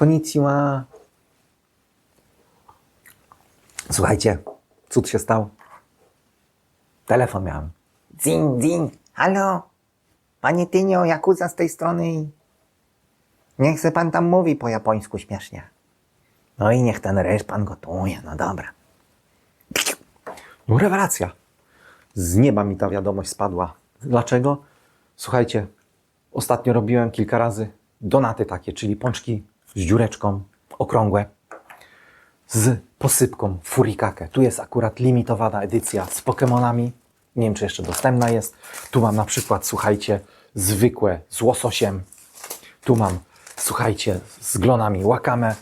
Konnichiwa. Słuchajcie, cud się stał. Telefon miałem. Dzin, dzin. Halo? Panie Tynio, Jakuza z tej strony. Niech se pan tam mówi po japońsku śmiesznie. No i niech ten ryż pan gotuje, no dobra. No rewelacja. Z nieba mi ta wiadomość spadła. Dlaczego? Słuchajcie, ostatnio robiłem kilka razy donaty takie, czyli pączki z dziureczką, okrągłe, z posypką furikake. Tu jest akurat limitowana edycja z Pokemonami. Nie wiem, czy jeszcze dostępna jest. Tu mam na przykład, słuchajcie, zwykłe z łososiem. Tu mam, słuchajcie, z glonami wakame,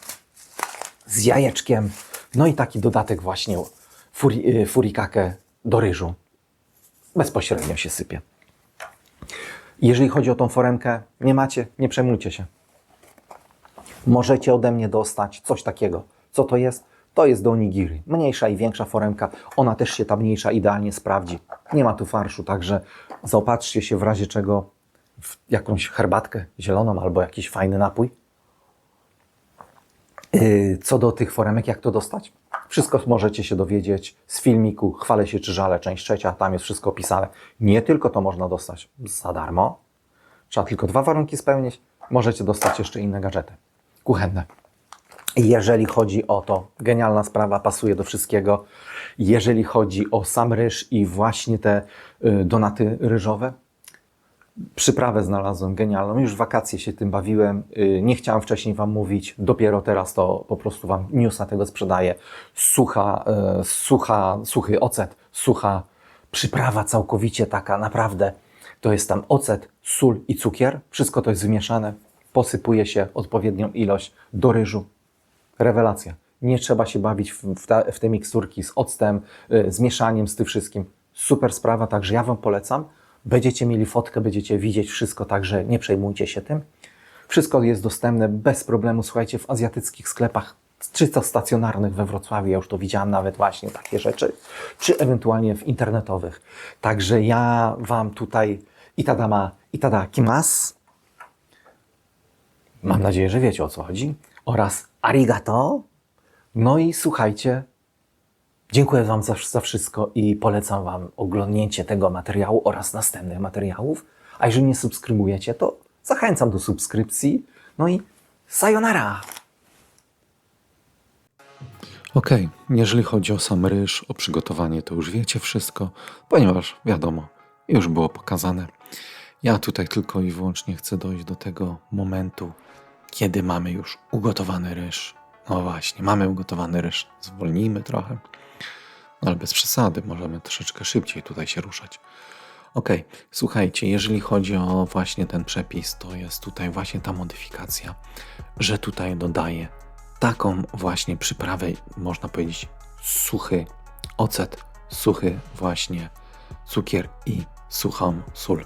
z jajeczkiem. No i taki dodatek właśnie furi, y, furikake do ryżu. Bezpośrednio się sypie. Jeżeli chodzi o tą foremkę, nie macie, nie przejmujcie się. Możecie ode mnie dostać coś takiego. Co to jest? To jest do onigiri. Mniejsza i większa foremka. Ona też się ta mniejsza idealnie sprawdzi. Nie ma tu farszu, także zaopatrzcie się w razie czego w jakąś herbatkę zieloną albo jakiś fajny napój. Yy, Co do tych foremek, jak to dostać? Wszystko możecie się dowiedzieć z filmiku Chwalę się czy żale, część trzecia, tam jest wszystko opisane. Nie tylko to można dostać za darmo, trzeba tylko dwa warunki spełnić, możecie dostać jeszcze inne gadżety kuchenne. Jeżeli chodzi o to, genialna sprawa, pasuje do wszystkiego. Jeżeli chodzi o sam ryż i właśnie te y, donaty ryżowe, przyprawę znalazłem genialną. Już wakacje się tym bawiłem. Yy, Nie chciałem wcześniej Wam mówić. Dopiero teraz to po prostu Wam newsa tego sprzedaję. Sucha, yy, sucha, suchy ocet, sucha przyprawa całkowicie taka, naprawdę. To jest tam ocet, sól i cukier. Wszystko to jest wymieszane. Posypuje się odpowiednią ilość do ryżu. Rewelacja. Nie trzeba się bawić w, ta, w te miksturki z octem, yy, z mieszaniem, z tym wszystkim. Super sprawa, także ja Wam polecam. Będziecie mieli fotkę, będziecie widzieć wszystko, także nie przejmujcie się tym. Wszystko jest dostępne bez problemu, słuchajcie, w azjatyckich sklepach, czysto stacjonarnych we Wrocławiu. Ja już to widziałem nawet właśnie takie rzeczy, czy ewentualnie w internetowych. Także ja Wam tutaj itadama, itadakimasu. Mam nadzieję, że wiecie o co chodzi. Oraz arigato. No i słuchajcie, Dziękuję Wam za, za wszystko i polecam Wam oglądnięcie tego materiału oraz następnych materiałów. A jeżeli nie subskrybujecie, to zachęcam do subskrypcji. No i sayonara! Okej, jeżeli chodzi o sam ryż, o przygotowanie, to już wiecie wszystko, ponieważ wiadomo, już było pokazane. Ja tutaj tylko i wyłącznie chcę dojść do tego momentu, kiedy mamy już ugotowany ryż. No właśnie, mamy ugotowany ryż. Zwolnijmy trochę, no ale bez przesady, możemy troszeczkę szybciej tutaj się ruszać. Ok, słuchajcie, jeżeli chodzi o właśnie ten przepis, to jest tutaj właśnie ta modyfikacja, że tutaj dodaję taką właśnie przyprawę, można powiedzieć suchy ocet, suchy właśnie cukier i suchą sól.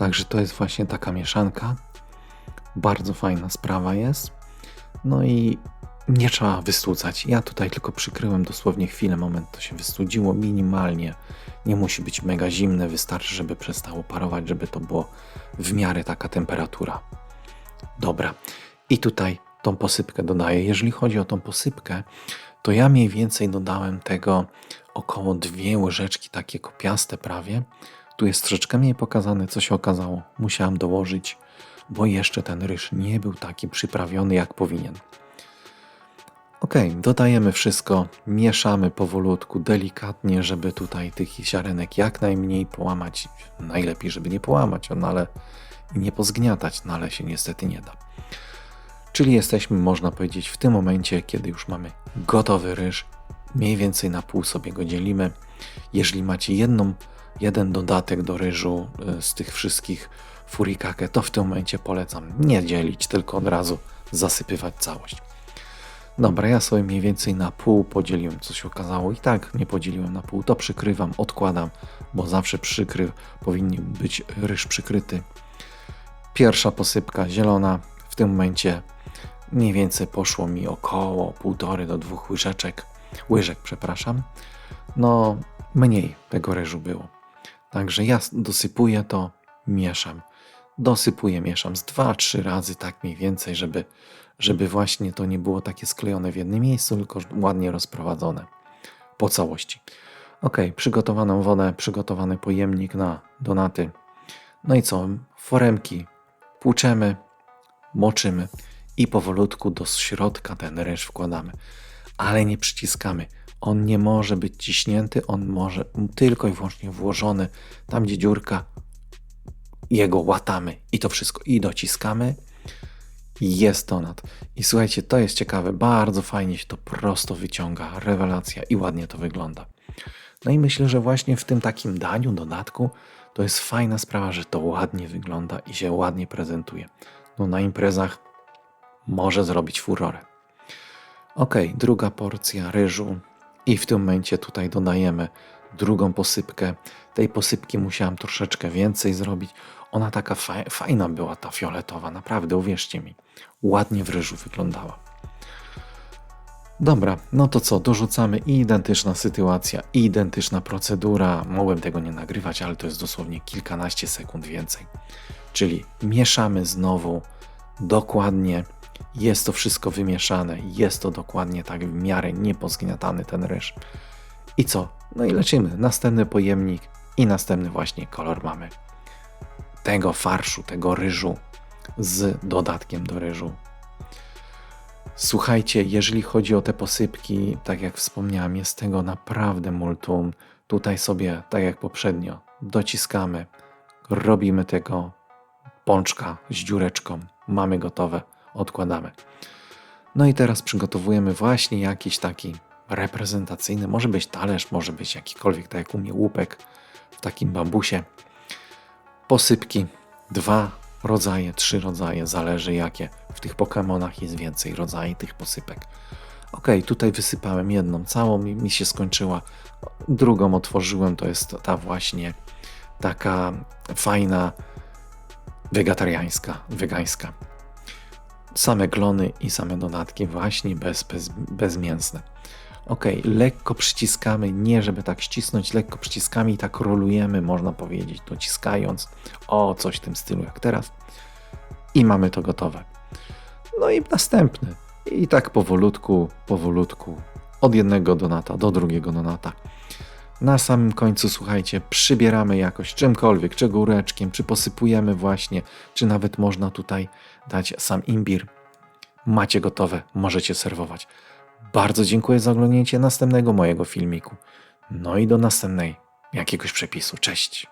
Także to jest właśnie taka mieszanka. Bardzo fajna sprawa jest. No i nie trzeba wystłucać. Ja tutaj tylko przykryłem dosłownie chwilę, moment to się wystudziło minimalnie. Nie musi być mega zimne, wystarczy, żeby przestało parować, żeby to było w miarę taka temperatura. Dobra. I tutaj tą posypkę dodaję. Jeżeli chodzi o tą posypkę, to ja mniej więcej dodałem tego około dwie łyżeczki, takie kopiaste prawie. Tu jest troszeczkę mniej pokazane, co się okazało. Musiałem dołożyć, bo jeszcze ten ryż nie był taki przyprawiony, jak powinien. Ok, dodajemy wszystko, mieszamy powolutku, delikatnie, żeby tutaj tych ziarenek jak najmniej połamać. Najlepiej, żeby nie połamać, no ale nie pozgniatać, no ale się niestety nie da. Czyli jesteśmy, można powiedzieć, w tym momencie, kiedy już mamy gotowy ryż, mniej więcej na pół sobie go dzielimy. Jeżeli macie jedną, jeden dodatek do ryżu y, z tych wszystkich furikake, to w tym momencie polecam nie dzielić, tylko od razu zasypywać całość. Dobra, ja sobie mniej więcej na pół podzieliłem, co się okazało. I tak nie podzieliłem na pół, to przykrywam, odkładam, bo zawsze przykry powinien być ryż przykryty. Pierwsza posypka zielona, w tym momencie mniej więcej poszło mi około półtorej do dwóch łyżeczek, łyżek, przepraszam. No, mniej tego ryżu było. Także ja dosypuję to, mieszam. dosypuję, mieszam z dwa, trzy razy, tak mniej więcej, żeby, żeby właśnie to nie było takie sklejone w jednym miejscu, tylko ładnie rozprowadzone po całości. Ok, przygotowaną wodę, przygotowany pojemnik na donaty. No i co? Foremki płuczemy, moczymy i powolutku do środka ten ryż wkładamy. Ale nie przyciskamy. On nie może być ciśnięty, on może tylko i wyłącznie włożony tam, gdzie dziurka, jego łatamy i to wszystko i dociskamy. Jest donat. I słuchajcie, to jest ciekawe, bardzo fajnie się to prosto wyciąga, rewelacja i ładnie to wygląda. No i myślę, że właśnie w tym takim daniu, dodatku, to jest fajna sprawa, że to ładnie wygląda i się ładnie prezentuje. No na imprezach może zrobić furorę. Ok, druga porcja ryżu i w tym momencie tutaj dodajemy drugą posypkę. Tej posypki musiałam troszeczkę więcej zrobić. Ona taka fa fajna była, ta fioletowa, naprawdę, uwierzcie mi. Ładnie w ryżu wyglądała. Dobra, no to co, dorzucamy i identyczna sytuacja, identyczna procedura. Mogłem tego nie nagrywać, ale to jest dosłownie kilkanaście sekund więcej. Czyli mieszamy znowu dokładnie. Jest to wszystko wymieszane, jest to dokładnie tak w miarę niepozgniatany ten ryż. I co? No i lecimy. Następny pojemnik i następny właśnie kolor mamy tego farszu, tego ryżu z dodatkiem do ryżu. Słuchajcie, jeżeli chodzi o te posypki, tak jak wspomniałem, jest tego naprawdę multum. Tutaj sobie, tak jak poprzednio, dociskamy, robimy tego pączka z dziureczką, mamy gotowe, odkładamy. No i teraz przygotowujemy właśnie jakiś taki reprezentacyjny, może być talerz, może być jakikolwiek, tak jak u mnie łupek w takim bambusie. Posypki, dwa rodzaje, trzy rodzaje, zależy jakie. W tych Pokémonach jest więcej rodzajów tych posypek. Ok, tutaj wysypałem jedną całą, mi, mi się skończyła. Drugą otworzyłem, to jest ta właśnie taka fajna, wegetariańska, wegańska. Same glony i same dodatki, właśnie bez, bez, bezmięsne. Ok, lekko przyciskamy, nie żeby tak ścisnąć, lekko przyciskamy i tak rolujemy, można powiedzieć, dociskając. O, coś w tym stylu jak teraz. I mamy to gotowe. No i następny. I tak powolutku, powolutku, od jednego donata do drugiego donata. Na samym końcu, słuchajcie, przybieramy jakoś czymkolwiek, czy góreczkiem, czy posypujemy właśnie, czy nawet można tutaj dać sam imbir. Macie gotowe, możecie serwować. Bardzo dziękuję za oglądnięcie następnego mojego filmiku. No i do następnej jakiegoś przepisu. Cześć!